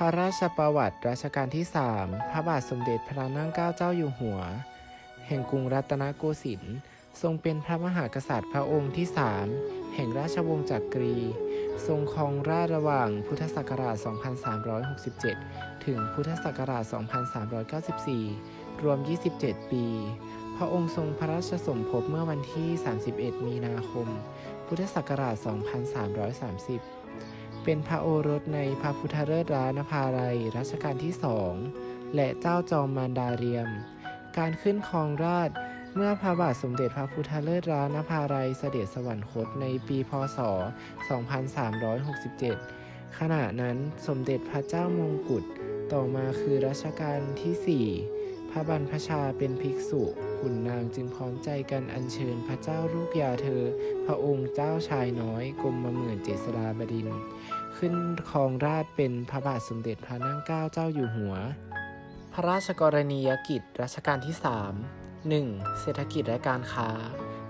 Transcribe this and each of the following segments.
พระราชประวัติรัชกาลที่ 3 พระบาทสมเด็จพระนางเกล้าเจ้าอยู่หัว แห่งกรุงรัตนโกสินทร์ทรงเป็นพระมหากษัตริย์พระองค์ที่3แห่งราชวงศ์จักรี ทรงครองราชระหว่างพุทธศักราช 2367 ถึงพุทธศักราช 2394 รวม 27 ปี พระองค์ทรงพระราชสมภพเมื่อวันที่ 31 มีนาคม พุทธศักราช 2330 เป็นพระโอรสในพระพุทธเลิศร้านภาลัยรัชกาลที่สองและเจ้าจอมมารดาเรียม การขึ้นครองราชเมื่อพระบาทสมเด็จพระพุทธเลิศร้านภาลัยเสด็จสวรรคตในปีพศ 2367 ขณะนั้นสมเด็จพระเจ้ามงกุฎต่อมาคือรัชกาลที่ 4 พระบรรพชาเป็นภิกษุขุนนางจึงพร้อมใจกันอัญเชิญพระเจ้าลูกยาเธอ พระองค์เจ้าชายน้อยกรมหมื่นเจษฎาบดินทร์ ขึ้นครองราชเป็นพระบาทสมเด็จพระนางเกล้าเจ้าอยู่หัว พระราชกรณียกิจรัชกาลที่ 3 1. เศรษฐกิจและการค้า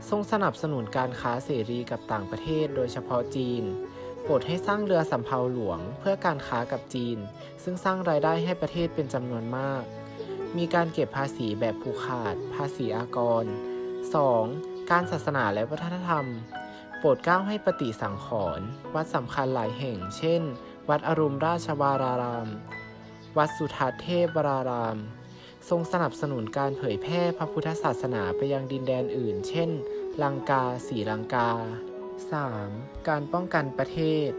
ทรงสนับสนุนการค้าเสรีกับต่างประเทศโดยเฉพาะจีนโปรดให้สร้างเรือสำเภาหลวงเพื่อการค้ากับจีน ซึ่งสร้างรายได้ให้ประเทศเป็นจำนวนมาก มีการเก็บภาษีแบบผูกขาด ภาษีอากร 2. การศาสนาและวัฒนธรรม โปรดเกล้าให้ปฏิสังขรณ์วัดสำคัญหลายแห่ง เช่น วัดอรุณราชวาราราม วัดสุทัศน์เทพวราราม ทรงสนับสนุนการเผยแพร่พระพุทธศาสนาไปยังดินแดนอื่น เช่น ลังกาสีลังกา 3. การป้องกันประเทศ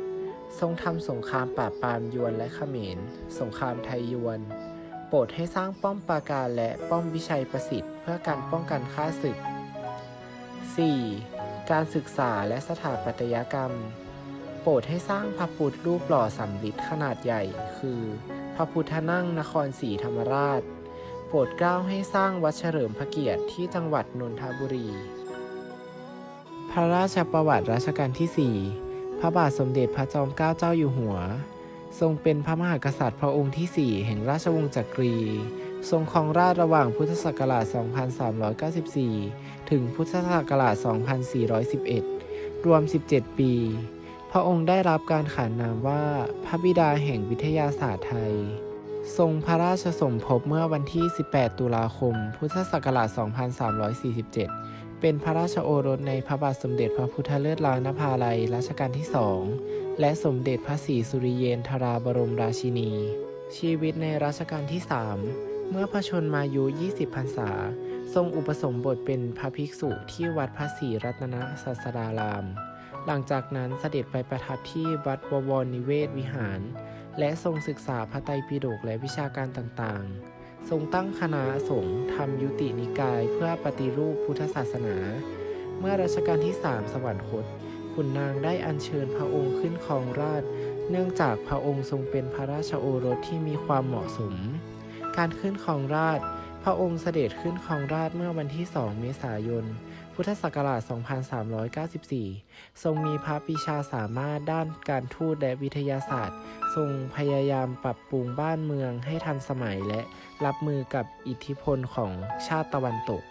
ทรงทำสงครามปราบปรามยวนและเขมร สงครามไทยยวน โปรดให้สร้างป้อมปราการและป้อมวิชัยประสิทธิ์ เพื่อการป้องกันข้าศึก 4. การศึกษาและสถาปัตยกรรม โปรดให้สร้างพระพุทธรูปหล่อสำริดขนาดใหญ่ คือพระพุทธนั่งนครศรีธรรมราช โปรดเกล้าให้สร้างวัดเฉลิมพระเกียรติที่จังหวัดนนทบุรี พระราชประวัติรัชกาลที่ 4 พระบาทสมเด็จพระจอมเกล้าเจ้าอยู่หัว ทรงเป็นพระมหากษัตริย์พระองค์ที่ 4 แห่งราชวงศ์จักรี ทรงครองราชระหว่างพุทธศักราช 2394 ถึงพุทธศักราช 2411 รวม 17 ปี พระองค์ได้รับการขานนามว่าพระบิดาแห่งวิทยาศาสตร์ไทย ทรงพระราชสมภพเมื่อวันที่ 18 ตุลาคม พุทธศักราช 2347 เป็นพระราชโอรสในพระบาทสมเด็จพระพุทธเลิศล้านภาลัยรัชกาลที่สอง และสมเด็จพระศรีสุริเยนทราบรมราชินีชีวิตในรัชกาลที่ 3 เมื่อพระชนมายุ 20 พรรษา ทรงอุปสมบทเป็นพระภิกษุที่วัดพระศรีรัตนศาสดาราม หลังจากนั้นเสด็จไปประทับที่วัดบวรนิเวศวิหาร และทรงศึกษาพระไตรปิฎกและวิชาการต่างๆ ทรงตั้งคณะสงฆ์ทำยุตินิกายเพื่อปฏิรูปพุทธศาสนา เมื่อรัชกาลที่ 3 สวรรคตขุนนางได้อัญเชิญพระองค์ขึ้นครองราช เนื่องจากพระองค์ทรงเป็นพระราชโอรสที่มีความเหมาะสม การขึ้นครองราช พระองค์เสด็จขึ้นครองราชเมื่อวันที่ 2 เมษายน พุทธศักราช 2394 ทรงมีพระปรีชาสามารถด้านการทูตและวิทยาศาสตร์ ทรงพยายามปรับปรุงบ้านเมืองให้ทันสมัยและรับมือกับอิทธิพลของชาติตะวันตก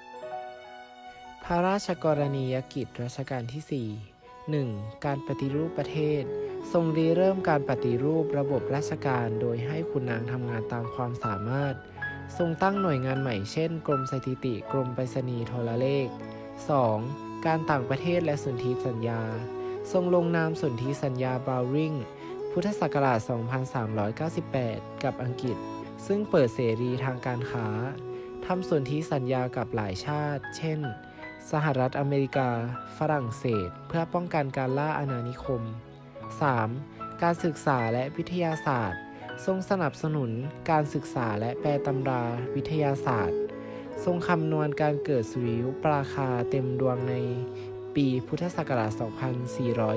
พระราชกรณียกิจรัชกาลที่ 4 1. การปฏิรูปประเทศ ทรงรีเริ่มการปฏิรูประบบราชการโดยให้ขุนนางทำงานตามความสามารถ ทรงตั้งหน่วยงานใหม่เช่น กรมสถิติ กรมไปรษณีย์โทรเลข 2. การต่างประเทศและสนธิสัญญา ทรงลงนามสนธิสัญญาบราวริงพุทธศักราช 2398 กับอังกฤษ ซึ่งเปิดเสรีทางการค้าทำสนธิสัญญากับหลายชาติ เช่น สหรัฐอเมริกา ฝรั่งเศส เพื่อป้องกันการล่าอาณานิคม 3. การศึกษาและวิทยาศาสตร์ ทรงสนับสนุนการศึกษาและแปลตำราวิทยาศาสตร์ ทรงคำนวณการเกิดสุริยุปราคาเต็มดวงในปีพุทธศักราช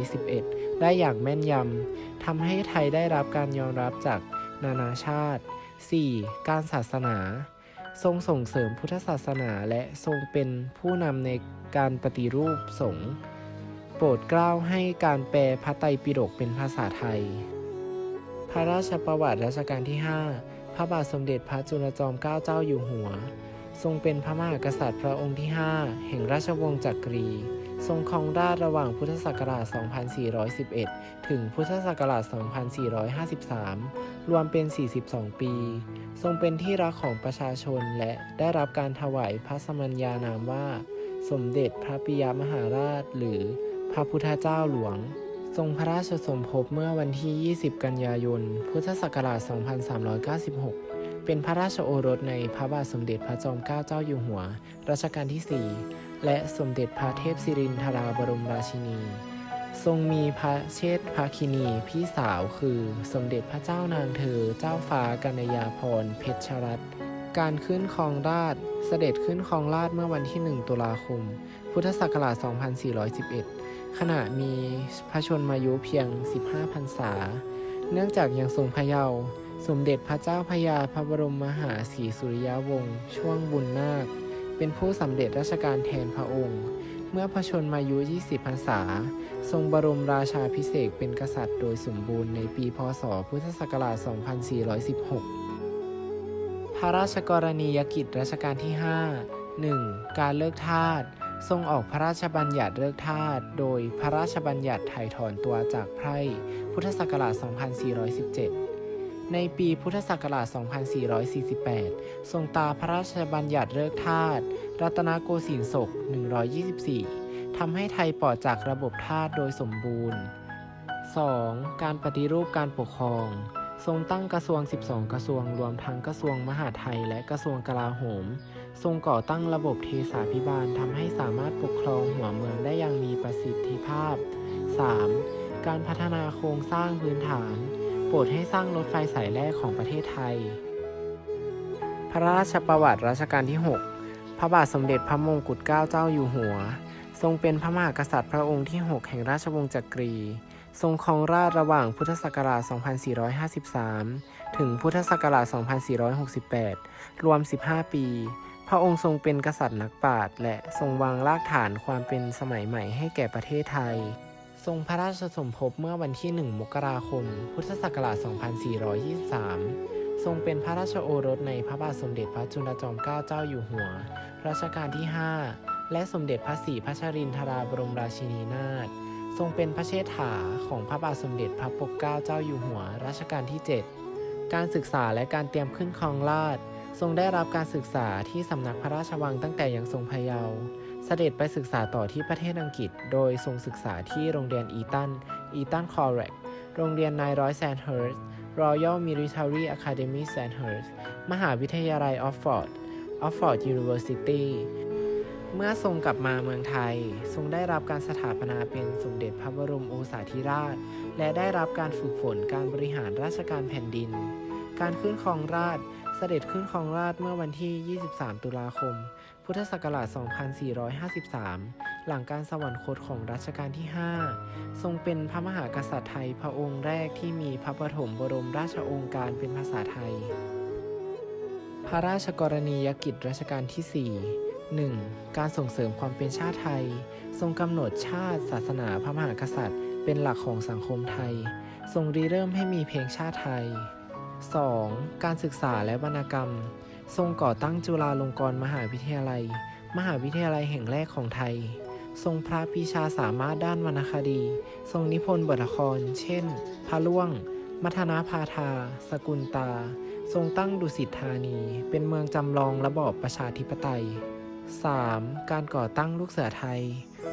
2411 ได้อย่างแม่นยำ ทำให้ไทยได้รับการยอมรับจากนานาชาติ 4. การศาสนา ทรงส่งเสริมพุทธศาสนาและทรงเป็นผู้นำในการปฏิรูปสงฆ์โปรดเกล้าให้การแปลพระไตรปิฎกเป็นภาษาไทย พระราชประวัติรัชกาลที่ 5 พระบาทสมเด็จพระจุลจอมเกล้าเจ้าอยู่หัว ทรงเป็นพระมหากษัตริย์พระองค์ที่ 5 แห่งราชวงศ์จักรี ทรงครองราชระหว่างพุทธศักราช 2411 ถึงพุทธศักราช 2453 รวมเป็น 42 ปี ทรงเป็นที่รักของประชาชนและได้รับการถวายพระสมัญญานามว่า สมเด็จพระปิยมหาราช หรือพระพุทธเจ้าหลวง ทรงพระราชสมภพเมื่อวันที่ 20 กันยายน พุทธศักราช 2396เป็นพระราชโอรสในพระบาทสมเด็จพระจอมเกล้าเจ้าอยู่หัว รัชกาลที่ 4 และสมเด็จพระเทพสิรินทราบรมราชินี ทรงมีพระเชษฐภาคินีพี่สาวคือสมเด็จพระเจ้านางเธอเจ้าฟ้ากัญญาพรเพชรรัตน์การขึ้นครองราชเสด็จขึ้นครองราชเมื่อวันที่ 1 ตุลาคม พุทธศักราช 2411 ขณะมีพระชนมายุเพียง 15พรรษา เนื่องจากยังทรงพระเยาว์สมเด็จพระเจ้าพระยาพระบรมมหาศรีสุริยวงศ์ช่วงบุญนาค เป็นผู้สำเร็จราชการแทนพระองค์ เมื่อพระชนมายุ 20 พรรษา ทรงบรมราชาพิเศษเป็นกษัตริย์โดยสมบูรณ์ในปีพศ พุทธศักราช 2416 พระราชกรณียกิจรัชกาลที่ 5 1. การเลิกทาสทรงออกพระราชบัญญัติเลิกทาสโดยพระราชบัญญัติถ่ายถอนตัวจากไพร่ พุทธศักราช 2417 ในปีพุทธศักราช 2448 ทรงตาพระราชบัญญัติเลิกทาสรัตนโกสินทร์ศก 124 ทำให้ไทยปลอดจากระบบทาสโดยสมบูรณ์ 2. การปฏิรูปการปกครอง ทรงตั้งกระทรวง 12 กระทรวงรวมทั้งกระทรวงมหาดไทยและกระทรวงกลาโหม ทรงก่อตั้งระบบเทสาพิบาลทำให้สามารถปกครองหัวเมืองได้อย่างมีประสิทธิภาพ 3. การพัฒนาโครงสร้างพื้นฐาน โปรดให้สร้างรถไฟสายแรกของประเทศไทย พระราชประวัติรัชกาลที่ 6 พระบาทสมเด็จพระมงกุฎเกล้าเจ้าอยู่หัว ทรงเป็นพระมหากษัตริย์พระองค์ที่ 6 แห่งราชวงศ์จักรี ทรงครองราชย์ระหว่างพุทธศักราช 2453 ถึงพุทธศักราช 2468 รวม 15 ปี พระองค์ทรงเป็นกษัตริย์นักปราชญ์และทรงวางรากฐานความเป็นสมัยใหม่ให้แก่ประเทศไทย ทรงพระราชสมภพเมื่อวันที่ 1 มกราคม พุทธศักราช 2423 ทรงเป็นพระราชโอรสในพระบาทสมเด็จพระจุลจอมเกล้าเจ้าอยู่หัว รัชกาลที่ 5 และสมเด็จพระศรีพัชรินทราบรมราชินีนาถ ทรงเป็นพระเชษฐาของพระบาทสมเด็จพระปกเกล้าเจ้าอยู่หัว รัชกาลที่ 7 การศึกษาและการเตรียมขึ้นครองราชทรงได้รับการศึกษาที่สำนักพระราชวังตั้งแต่ยังทรงพเยาว์ เสด็จไปศึกษาต่อที่ประเทศอังกฤษ โดยทรงศึกษาที่โรงเรียนอีตัน อีตันคอร์เรกโรงเรียนนายร้อยแซนเฮิร์ส Royal Military Academy Sandhurst มหาวิทยาลัยออฟฟอร์ด ออฟฟอร์ด University เมื่อทรงกลับมาเมืองไทย ทรงได้รับการสถาปนาเป็นสมเด็จพระบรมโอษาธิราช และได้รับการฝึกฝนการบริหารราชการแผ่นดิน การขึ้นครองราช เสด็จขึ้นครองราชเมื่อวันที่ 23 ตุลาคม พุทธศักราช 2453 หลังการสวรรคตของรัชกาลที่ 5 ทรงเป็นพระมหากษัตริย์ไทยพระองค์แรกที่มีพระปฐมบรมราชองค์การเป็นภาษาไทย พระราชกรณียกิจรัชกาลที่ 4 1. การส่งเสริมความเป็นชาติไทย ทรงกำหนดชาติ ศาสนาพระมหากษัตริย์ เป็นหลักของสังคมไทย ทรงริเริ่มให้มีเพลงชาติไทย 2. การศึกษาและวรรณกรรม ทรงก่อตั้งจุฬาลงกรณ์มหาวิทยาลัย มหาวิทยาลัยแห่งแรกของไทย ทรงพระปีชาสามารถด้านวรรณคดี ทรงนิพนธ์บทละคร เช่น พระล่วง มัทนาพาทา สกุลตา ทรงตั้งดุสิตธานี เป็นเมืองจำลองระบอบประชาธิปไตย 3. การก่อตั้งลูกเสือไทย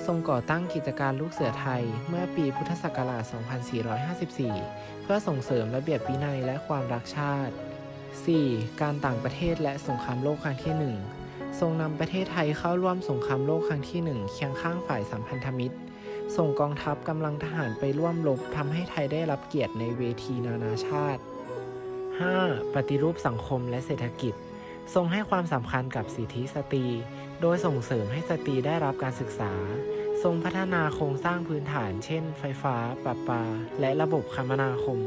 ทรงก่อตั้งกิจการลูกเสือไทยเมื่อปีพุทธศักราช 2454 เพื่อส่งเสริมระเบียบวินัยและความรักชาติ 4. การต่างประเทศและสงครามโลกครั้งที่ 1 ทรงนำประเทศไทยเข้าร่วมสงครามโลกครั้งที่ 1 เคียงข้างฝ่ายสัมพันธมิตร ส่งกองทัพกำลังทหารไปร่วมรบทำให้ไทยได้รับเกียรติในเวทีนานาชาติ 5. ปฏิรูปสังคมและเศรษฐกิจ ทรงให้ความสำคัญกับสิทธิสตรี โดยส่งเสริมให้สตรีได้รับการศึกษา ทรงพัฒนาโครงสร้างพื้นฐานเช่นไฟฟ้าประปา และระบบคมนาคม